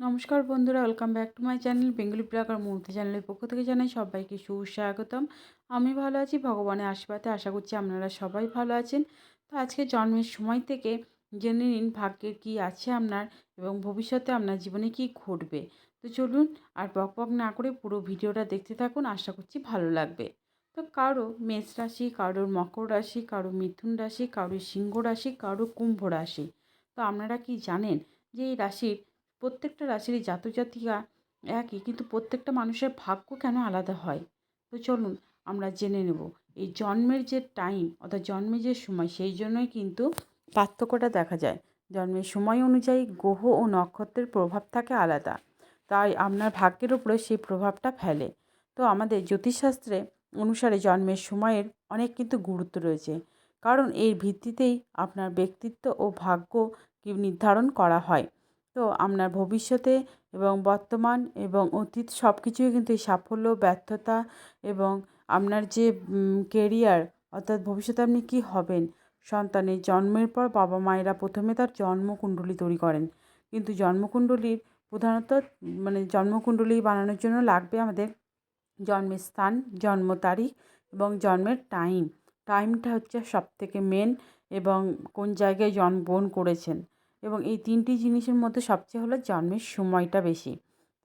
নমস্কার বন্ধুরা welcome back to my channel Bengali blogger মূর্তি চ্যানেলের পক্ষ থেকে জানাই সবাইকে সুস্বাগতম। আমি ভালো আছি, ভগবানের আশীর্বাদে আশা করছি আপনারা সবাই ভালো আছেন। তো আজকে জন্মের সময় থেকে জেনে নিন ভাগ্যের কী আছে আপনার এবং ভবিষ্যতে আপনার জীবনে কী ঘটবে। তো চলুন আর বক বক না করে পুরো ভিডিওটা দেখতে থাকুন, আশা করছি ভালো লাগবে। তো কারও মেষ রাশি, কারোর মকর রাশি, কারও মিথুন রাশি, কারোর সিংহ রাশি, কারও কুম্ভ রাশি। তো আপনারা কি জানেন যে এই রাশির প্রত্যেকটা রাশিরই জাতিকা একই, কিন্তু প্রত্যেকটা মানুষের ভাগ্য কেন আলাদা হয়? তো চলুন আমরা জেনে নেব। এই জন্মের যে টাইম অর্থাৎ জন্মের যে সময়, সেই জন্যই কিন্তু পার্থক্যটা দেখা যায়। জন্মের সময় অনুযায়ী গ্রহ ও নক্ষত্রের প্রভাব থাকে আলাদা। তাই আপনার ভাগ্যের উপরে সেই প্রভাবটা ফেলে। তো আমাদের জ্যোতিষশাস্ত্রে অনুসারে জন্মের সময়ের অনেক কিন্তু গুরুত্ব রয়েছে। কারণ এর ভিত্তিতেই আপনার ব্যক্তিত্ব ও ভাগ্য নির্ধারণ করা হয়। তো আপনার ভবিষ্যতে এবং বর্তমান এবং অতীত সব কিছুই কিন্তু এই সাফল্য, ব্যর্থতা এবং আপনার যে কেরিয়ার অর্থাৎ ভবিষ্যতে আপনি কী হবেন, সন্তানের জন্মের পর বাবা মায়েরা প্রথমে তার জন্মকুণ্ডলী তৈরি করেন। কিন্তু জন্মকুণ্ডলীর প্রধানত মানে জন্মকুণ্ডলী বানানোর জন্য লাগবে আমাদের জন্মের স্থান, জন্ম তারিখ এবং জন্মের টাইম টাইমটা হচ্ছে সব থেকে মেন এবং কোন জায়গায় জন্মগ্রহণ করেছেন। এবং এই তিনটি জিনিসের মধ্যে সবচেয়ে হলো জন্মের সময়টা বেশি।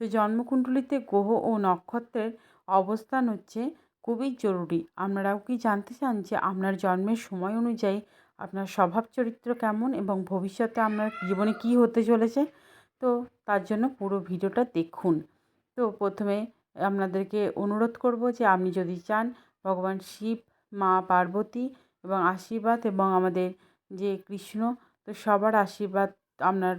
তো জন্মকুণ্ডলিতে গ্রহ ও নক্ষত্রের অবস্থান হচ্ছে খুবই জরুরি। আপনারাও কি জানতে চান যে আপনার জন্মের সময় অনুযায়ী আপনার স্বভাব চরিত্র কেমন এবং ভবিষ্যতে আপনার জীবনে কী হতে চলেছে? তো তার জন্য পুরো ভিডিওটা দেখুন। তো প্রথমে আপনাদেরকে অনুরোধ করব যে আপনি যদি চান ভগবান শিব, মা, পার্বতী এবং আশীর্বাদ এবং আমাদের যে কৃষ্ণ তো সবার আশীর্বাদ আপনার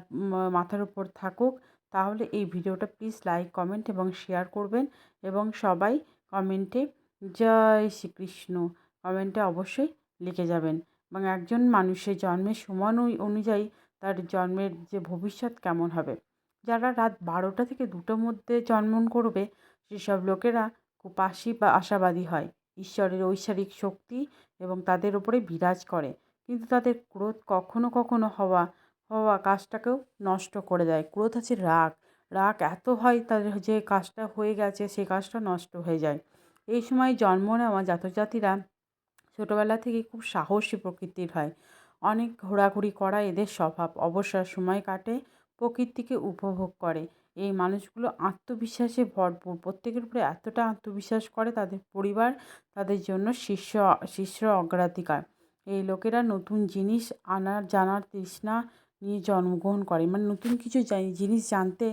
মাথার উপর থাকুক। তাহলে এই ভিডিওটা প্লিজ লাইক কমেন্ট এবং শেয়ার করবেন এবং সবাই কমেন্টে জয় শ্রীকৃষ্ণ কমেন্টে অবশ্যই লিখে যাবেন। এবং একজন মানুষের জন্মের সময় অনুযায়ী তার জন্মের যে ভবিষ্যৎ কেমন হবে। যারা রাত বারোটা থেকে দুটোর মধ্যে জন্ম করবে, সেসব লোকেরা খুব আশি বা আশাবাদী হয়। ঈশ্বরের ঐশ্বরিক শক্তি এবং তাদের ওপরে বিরাজ করে। কিন্তু তাদের ক্রোধ কখনো কখনো হওয়া হওয়া কাজটাকেও নষ্ট করে দেয়। ক্রোধ আছে রাগ। রাগ এত হয় তাদের যে কাজটা হয়ে গেছে সেই কাজটা নষ্ট হয়ে যায়। এই সময় জন্ম নেওয়া জাতজাতিরা ছোটোবেলা থেকে খুব সাহসী প্রকৃতির হয়। অনেক ঘোরাঘুরি করা এদের স্বভাব। অবসর সময় কাটে, প্রকৃতিকে উপভোগ করে। এই মানুষগুলো আত্মবিশ্বাসে ভরপুর। প্রত্যেকের উপরে এতটা আত্মবিশ্বাস করে তাদের পরিবার, তাদের জন্য শীর্ষ শীর্ষ অগ্রাধিকার। এই লোকেরা নতুন জিনিস আনার, জানার তৃষ্ণা নিয়ে জন্মগ্রহণ করে। মানে নতুন কিছু জিনিস জানতে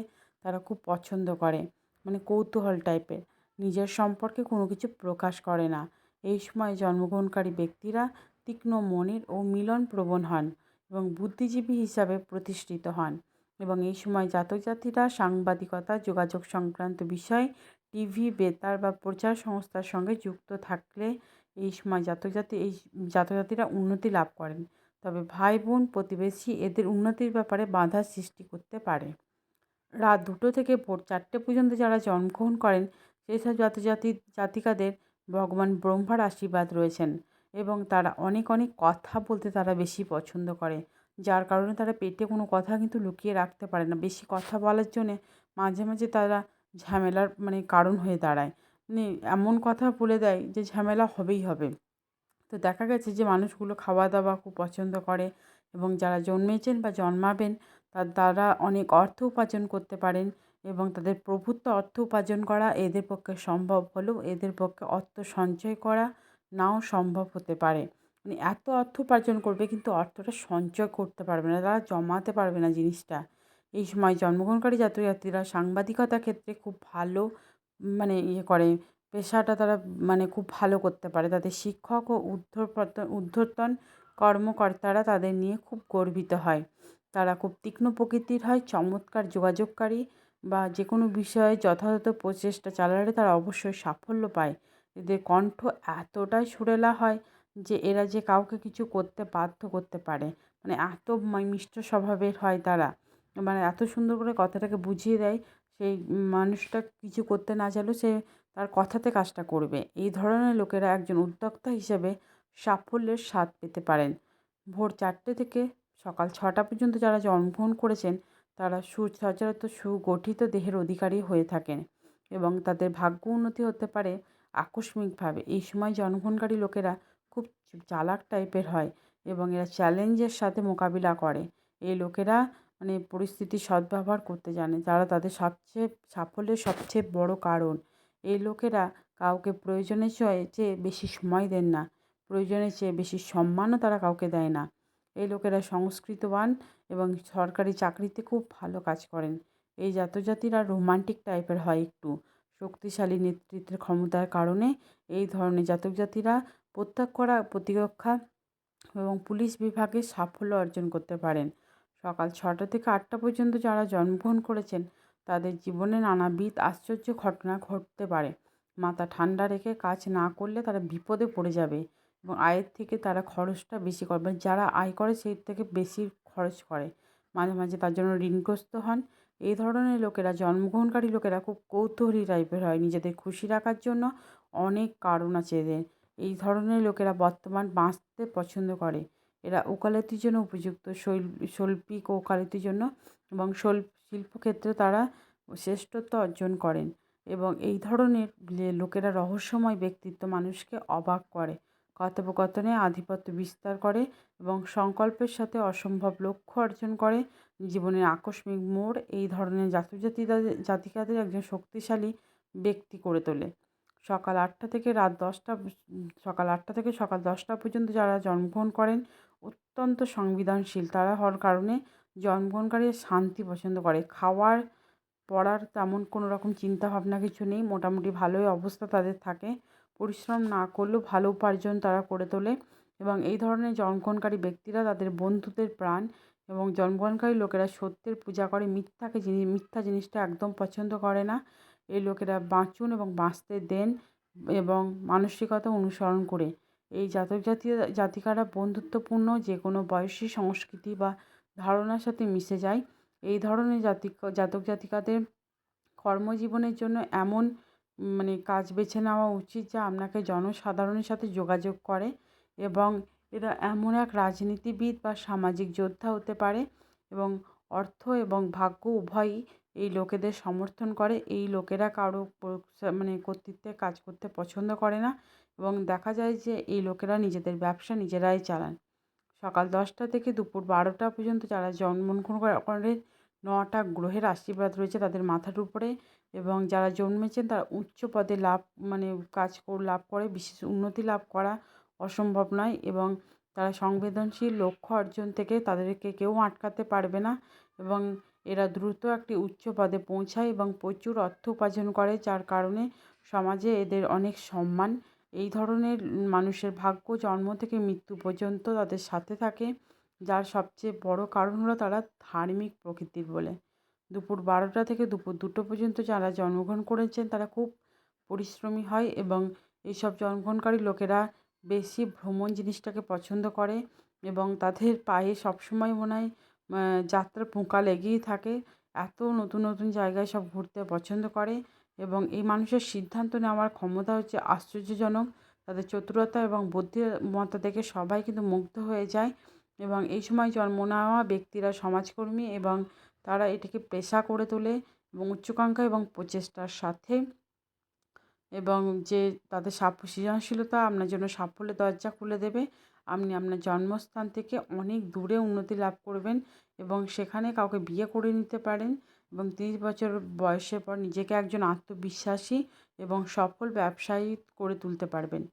তারা খুব পছন্দ করে। মানে কৌতূহল টাইপের। নিজের সম্পর্কে কোনো কিছু প্রকাশ করে না। এই সময় জন্মগ্রহণকারী ব্যক্তিরা তীক্ষ্ণ মনের ও মিলন প্রবণ হন এবং বুদ্ধিজীবী হিসাবে প্রতিষ্ঠিত হন। এবং এই সময় জাতক জাতিরা সাংবাদিকতা, যোগাযোগ সংক্রান্ত বিষয় টিভি, বেতার বা প্রচার সংস্থার সঙ্গে যুক্ত থাকলে এই সময় জাতক জাতি এই জাতক জাতিরা উন্নতি লাভ করেন। তবে ভাই বোন প্রতিবেশী এদের উন্নতির ব্যাপারে বাধা সৃষ্টি করতে পারে। রাত দুটো থেকে ভোর চারটে পর্যন্ত যারা জন্মগ্রহণ করেন সেই সব জাতি জাতিকাদের ভগবান ব্রহ্মার আশীর্বাদ রয়েছেন এবং তারা অনেক অনেক কথা বলতে তারা বেশি পছন্দ করে। যার কারণে তারা পেটে কোনো কথা কিন্তু লুকিয়ে রাখতে পারে না। বেশি কথা বলার জন্যে মাঝে মাঝে তারা ঝামেলার মানে কারণ হয়ে দাঁড়ায়। এমন কথা বলে দেয় যে ঝামেলা হবেই হবে। তো দেখা গেছে যে মানুষগুলো খাওয়া দাওয়া খুব পছন্দ করে এবং যারা জন্মেছেন বা জন্মাবেন তার দ্বারা অনেক অর্থ উপার্জন করতে পারেন এবং তাদের প্রভুত্ব অর্থ উপার্জন করা এদের পক্ষে সম্ভব হলেও এদের পক্ষে অর্থ সঞ্চয় করা নাও সম্ভব হতে পারে। মানে এত অর্থ উপার্জন করবে কিন্তু অর্থটা সঞ্চয় করতে পারবে না, তারা জমাতে পারবে না জিনিসটা। এই সময় জন্মগ্রহণকারী জাতীয়যাত্রীরা সাংবাদিকতা ক্ষেত্রে খুব ভালো মানে ইয়ে করে, পেশাটা তারা মানে খুব ভালো করতে পারে। তাদের শিক্ষক ও ঊর্ধ্বতন কর্মকর্তারা তাদের নিয়ে খুব গর্বিত হয়। তারা খুব তীক্ষ্ণ প্রকৃতির হয়, চমৎকার যোগাযোগকারী বা যে কোনো বিষয়ে যথাযথ প্রচেষ্টা চালালে তারা অবশ্যই সাফল্য পায়। এদের কণ্ঠ এতটাই সুরেলা হয় যে এরা যে কাউকে কিছু করতে বাধ্য করতে পারে। মানে এত মিষ্ট স্বভাবের হয় তারা। মানে এত সুন্দর করে কথাটাকে বুঝিয়ে দেয় সেই মানুষটা কিছু করতে না চাইলেও সে তার কথাতে কাজটা করবে। এই ধরনের লোকেরা একজন উদ্যোক্তা হিসেবে সাফল্যের স্বাদ পেতে পারেন। ভোর চারটে থেকে সকাল ছটা পর্যন্ত যারা জন্মগ্রহণ করেছেন, তারা সু সচরাচর সুগঠিত দেহের অধিকারী হয়ে থাকেন এবং তাদের ভাগ্য উন্নতি হতে পারে আকস্মিকভাবে। এই সময় জন্মগ্রহণকারী লোকেরা খুব চালাক টাইপের হয় এবং এরা চ্যালেঞ্জের সাথে মোকাবিলা করে। এই লোকেরা মানে পরিস্থিতি সদ্ব্যবহার করতে জানে। যারা তাদের সবচেয়ে সাফল্যের সবচেয়ে বড় কারণ। এই লোকেরা কাউকে প্রয়োজনের চেয়ে বেশি সময় দেন না। প্রয়োজনের চেয়ে বেশি সম্মানও তারা কাউকে দেয় না। এই লোকেরা সংস্কৃতবান এবং সরকারি চাকরিতে খুব ভালো কাজ করেন। এই জাতজাতিরা রোমান্টিক টাইপের হয় একটু। শক্তিশালী নেতৃত্বের ক্ষমতার কারণে এই ধরনের জাতক জাতিরা প্রত্যাগ করা, প্রতিরক্ষা এবং পুলিশ বিভাগে সাফল্য অর্জন করতে পারেন। সকাল ছটা থেকে আটটা পর্যন্ত যারা জন্মগ্রহণ করেছেন, তাদের জীবনে নানাবিধ আশ্চর্য ঘটনা ঘটতে পারে। মাথা ঠান্ডা রেখে কাজ না করলে তারা বিপদে পড়ে যাবে এবং আয়ের থেকে তারা খরচটা বেশি করবে। যারা আয় করে সেই থেকে বেশি খরচ করে। মাঝে মাঝে তার জন্য ঋণগ্রস্ত হন। এই ধরনের লোকেরা, জন্মগ্রহণকারী লোকেরা খুব কৌতূহলী টাইপের হয়। নিজেদের খুশি রাখার জন্য অনেক কারণ আছে এদের। এই ধরনের লোকেরা বর্তমান বাঁচতে পছন্দ করে। এরা ওকালতির জন্য উপযুক্ত, শৈল, শৈল্পিক ওকালতির জন্য এবং শিল্পক্ষেত্রে তারা শ্রেষ্ঠত্ব অর্জন করেন এবং এই ধরনের লোকেরা রহস্যময় ব্যক্তিত্ব মানুষকে অবাক করে, কথোপকথনে আধিপত্য বিস্তার করে এবং সংকল্পের সাথে অসম্ভব লক্ষ্য অর্জন করে, জীবনের আকস্মিক মোড় এই ধরনের জাতিজাতিদের জাতিকাদের একজন শক্তিশালী ব্যক্তি করে তোলে। সকাল আটটা থেকে রাত দশটা, সকাল আটটা থেকে সকাল দশটা পর্যন্ত যারা জন্মগ্রহণ করেন অত্যন্ত সংবেদনশীল। তারা হওয়ার কারণে জন্মগ্রহণকারী শান্তি পছন্দ করে। খাওয়ার, পড়ার তেমন কোনো রকম চিন্তাভাবনা কিছু নেই। মোটামুটি ভালোই অবস্থা তাদের থাকে। পরিশ্রম না করলেও ভালো উপার্জন তারা করে তোলে এবং এই ধরনের জন্মগ্রহণকারী ব্যক্তিরা তাদের বন্ধুদের প্রাণ এবং জন্মগ্রহণকারী লোকেরা সত্যের পূজা করে। মিথ্যাকে জিনিস, মিথ্যা জিনিসটা একদম পছন্দ করে না। এই লোকেরা বাঁচুন এবং বাঁচতে দেন এবং মানসিকতা অনুসরণ করে। এই জাতক জাতি জাতিকারা বন্ধুত্বপূর্ণ যে কোনো বয়সী সংস্কৃতি বা ধারণার সাথে মিশে যায়। এই ধরনের জাতিক জাতক জাতিকাদের কর্মজীবনের জন্য এমন মানে কাজ বেছে নেওয়া উচিত যা আপনাকে জনসাধারণের সাথে যোগাযোগ করে এবং এরা এমন এক রাজনীতিবিদ বা সামাজিক যোদ্ধা হতে পারে এবং অর্থ এবং ভাগ্য উভয়ই এই লোকেদের সমর্থন করে। এই লোকেরা কারও মানে কর্তৃত্বে কাজ করতে পছন্দ করে না এবং দেখা যায় যে এই লোকেরা নিজেদের ব্যবসা নিজেরাই চালান। সকাল দশটা থেকে দুপুর বারোটা পর্যন্ত যারা জন্মগ্রহণ করে নটা গ্রহের আশীর্বাদ রয়েছে তাদের মাথার উপরে এবং যারা জন্মেছেন তারা উচ্চ পদে লাভ মানে কাজ লাভ করে। বিশেষ উন্নতি লাভ করা অসম্ভব নয় এবং তারা সংবেদনশীল লক্ষ্য অর্জন থেকে তাদেরকে কেউ আটকাতে পারবে না এবং এরা দ্রুত একটি উচ্চ পদে পৌঁছায় এবং প্রচুর অর্থ উপার্জন করে, যার কারণে সমাজে এদের অনেক সম্মান। এই ধরনের মানুষের ভাগ্য জন্ম থেকে মৃত্যু পর্যন্ত তাদের সাথে থাকে। যার সবচেয়ে বড় কারণ হলো তারা ধার্মিক প্রকৃতির বলে। দুপুর বারোটা থেকে দুপুর দুটো পর্যন্ত যারা জন্মগ্রহণ করেছেন, তারা খুব পরিশ্রমী হয় এবং এইসব জন্মগ্রহণকারী লোকেরা বেশি ভ্রমণ জিনিসটাকে পছন্দ করে এবং তাদের পায়ে সবসময় মনে হয় যাত্রা পোঁকা লেগেই থাকে। এত নতুন নতুন জায়গায় সব ঘুরতে পছন্দ করে এবং এই মানুষের সিদ্ধান্ত নেওয়ার ক্ষমতা হচ্ছে আশ্চর্যজনক। তাদের চতুরতা এবং বুদ্ধিমত্তা দেখে সবাই কিন্তু মুগ্ধ হয়ে যায় এবং এই সময় জন্ম নেওয়া ব্যক্তিরা, সমাজকর্মী এবং তারা এটিকে পেশা করে তোলে এবং উচ্চাকাঙ্ক্ষা এবং প্রচেষ্টার সাথে। এবং যে তাদের সৃজনশীলতা আপনার জন্য সাফল্যের দরজা খুলে দেবে। আপনি আপনার জন্মস্থান থেকে অনেক দূরে উন্নতি লাভ করবেন এবং সেখানে কাউকে বিয়ে করে নিতে পারেন এবং তিরিশ বছর বয়সের পর নিজেকে একজন আত্মবিশ্বাসী এবং সফল ব্যবসায়ী করে তুলতে পারবেন।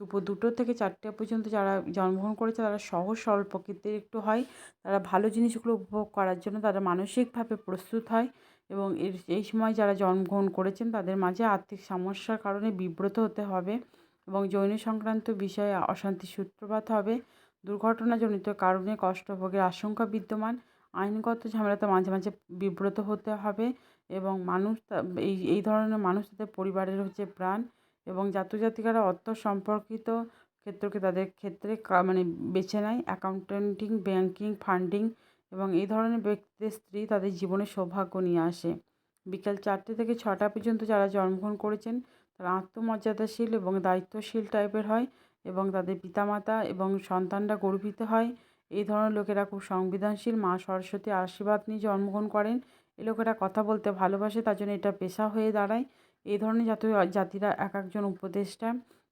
দুপুর দুটো থেকে চারটে পর্যন্ত যারা জন্মগ্রহণ করেছে তারা সহজ সরল প্রকৃতির একটু হয়, তারা ভালো জিনিসগুলো উপভোগ করার জন্য তারা মানসিকভাবে প্রস্তুত হয় এবং এর, এই সময় যারা জন্মগ্রহণ করেছেন তাদের মাঝে আর্থিক সমস্যার কারণে বিব্রত হতে হবে। এবং যৌন সংক্রান্ত বিষয়ে অশান্তি সূত্রপাত হবে। দুর্ঘটনাজনিত কারণে কষ্টভোগের আশঙ্কা বিদ্যমান। আইনগত ঝামেলাতে মাঝে মাঝে বিব্রত হতে হবে এবং মানুষ এই এই ধরনের মানুষ তাদের পরিবারের হচ্ছে প্রাণ এবং জাতজাতিকারা অর্থ সম্পর্কিত ক্ষেত্রকে তাদের ক্ষেত্রে মানে বেছে নেয়। অ্যাকাউন্টেন্টিং ব্যাঙ্কিং ফান্ডিং এবং এই ধরনের ব্যক্তিদের স্ত্রী তাদের জীবনে সৌভাগ্য নিয়ে আসে। বিকেল চারটে থেকে ছটা পর্যন্ত যারা জন্মগ্রহণ করেছেন তারা আত্মমর্যাদাশীল এবং দায়িত্বশীল টাইপের হয় এবং তাদের পিতামাতা এবং সন্তানরা গর্বিত হয়। এই ধরনের লোকেরা খুব সংবেদনশীল। মা সরস্বতী আশীর্বাদ নিয়ে জন্মগ্রহণ করেন। এই লোকেরা কথা বলতে ভালোবাসে, তার জন্য এটা পেশা হয়ে দাঁড়ায়। এই ধরনের জাতীয় জাতিরা এক একজন উপদেষ্টা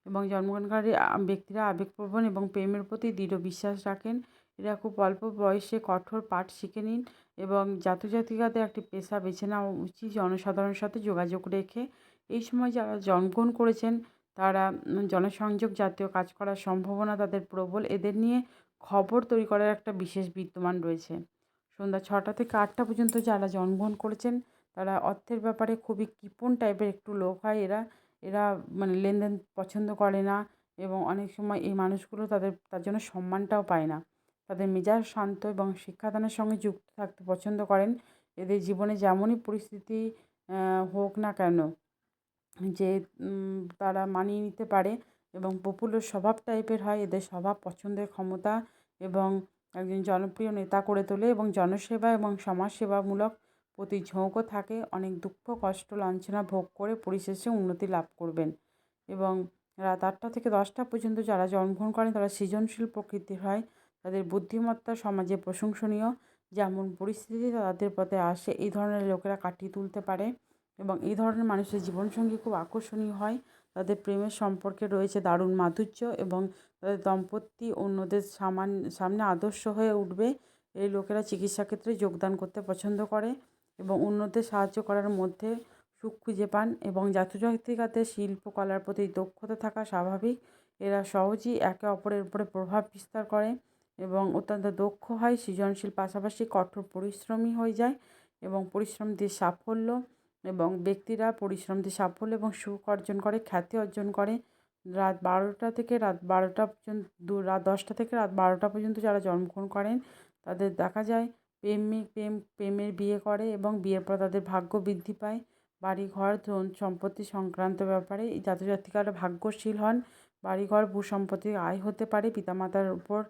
এবং জন্মগ্রহণকারী ব্যক্তিরা আবেগপ্রবণ এবং প্রেমের প্রতি দৃঢ় বিশ্বাস রাখেন। এরা খুব অল্প বয়সে কঠোর পাঠ শিখে নিন এবং জাতজাতিকাদের একটি পেশা বেছে নেওয়া উচিত। জনসাধারণের সাথে যোগাযোগ রেখে এই সময় যারা জন্মগ্রহণ করেছেন, তারা জনসংযোগ জাতীয় কাজ করার সম্ভাবনা তাদের প্রবল। এদের নিয়ে খবর তৈরি করার একটা বিশেষ বিদ্যমান রয়েছে। সন্ধ্যা ছটা থেকে আটটা পর্যন্ত যারা জন্মগ্রহণ করেছেন, তারা অর্থের ব্যাপারে খুবই কৃপণ টাইপের একটু লোক হয় এরা। এরা মানে লেনদেন পছন্দ করে না এবং অনেক সময় এই মানুষগুলো তাদের, তার জন্য সম্মানটাও পায় না। তাদের মেজাজ শান্ত এবং শিক্ষাদানের সঙ্গে যুক্ত থাকতে পছন্দ করেন। এদের জীবনে যেমনই পরিস্থিতি হোক না কেন যে তারা মানিয়ে নিতে পারে এবং প্রফুল্ল স্বভাব টাইপের হয়, এদের স্বভাব পছন্দের ক্ষমতা এবং একজন জনপ্রিয় নেতা করে তোলে এবং জনসেবা এবং সমাজসেবামূলক প্রতি ঝোঁকও থাকে। অনেক দুঃখ, কষ্ট, লাঞ্ছনা ভোগ করে পরিশেষে উন্নতি লাভ করবেন এবং রাত আটটা থেকে দশটা পর্যন্ত যারা জন্মগ্রহণ করেন, তারা সৃজনশীল প্রকৃতির হয়। তাদের বুদ্ধিমত্তা সমাজে প্রশংসনীয়। যেমন পরিস্থিতি তাদের পথে আসে, এই ধরনের লোকেরা কাটিয়ে তুলতে পারে। এবং এই ধরনের মানুষের জীবনসঙ্গী খুব আকর্ষণীয় হয়। তাদের প্রেমের সম্পর্কে রয়েছে দারুণ মাধুর্য এবং তাদের দম্পতি অন্যদের সামান, সামনে আদর্শ হয়ে উঠবে। এই লোকেরা চিকিৎসা ক্ষেত্রে যোগদান করতে পছন্দ করে এবং অন্যদের সাহায্য করার মধ্যে সুখ খুঁজে পান এবং জাতজাতিকাদের শিল্পকলার প্রতি দক্ষতা থাকা স্বাভাবিক। এরা সহজেই একে অপরের উপরে প্রভাব বিস্তার করে এবং অত্যন্ত দক্ষ হয়, সৃজনশীল, পাশাপাশি কঠোর পরিশ্রমী হয়ে যায় এবং পরিশ্রম দিয়ে সাফল্য এবং ব্যক্তিরা পরিশ্রম দিয়ে সাফল্য এবং সুখ অর্জন করে, খ্যাতি অর্জন করে। রাত বারোটা থেকে রাত বারোটা পর্যন্ত, দু, রাত দশটা থেকে রাত বারোটা পর্যন্ত যারা জন্মগ্রহণ করেন, তাদের দেখা যায় প্রেমিক প্রেম, প্রেমের বিয়ে করে এবং বিয়ের পর তাদের ভাগ্য বৃদ্ধি পায়। বাড়ি ঘর ধন সম্পত্তি সংক্রান্ত ব্যাপারে এই জাতজাতিকারা ভাগ্যশীল হন। বাড়িঘর ভূ সম্পত্তি আয় হতে পারে। পিতামাতার উপর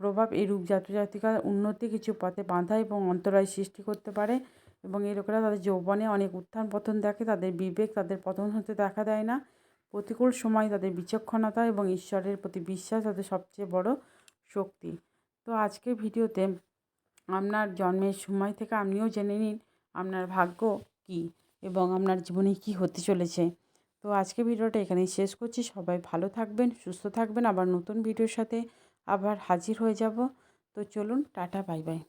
প্রভাব এরূপ জাতজাতিকার উন্নতি কিছু পথে বাঁধা এবং অন্তরায় সৃষ্টি করতে পারে। এবং এই লোকেরা তাদের যৌবনে অনেক উত্থান পতন দেখে, তাদের বিবেক, তাদের পতন হতে দেখা দেয় না। প্রতিকূল সময় তাদের বিচক্ষণতা এবং ঈশ্বরের প্রতি বিশ্বাস তাদের সবচেয়ে বড় শক্তি। তো আজকের ভিডিওতে আপনার জন্মের সময় থেকে আপনিও জেনে নিন, আপনার ভাগ্য কী এবং আপনার জীবনে কী হতে চলেছে। তো আজকে ভিডিওটা এখানেই শেষ করছি। সবাই ভালো থাকবেন, সুস্থ থাকবেন। আবার নতুন ভিডিওর সাথে আবার হাজির হয়ে যাব। তো চলুন, টাটা, বাই বাই।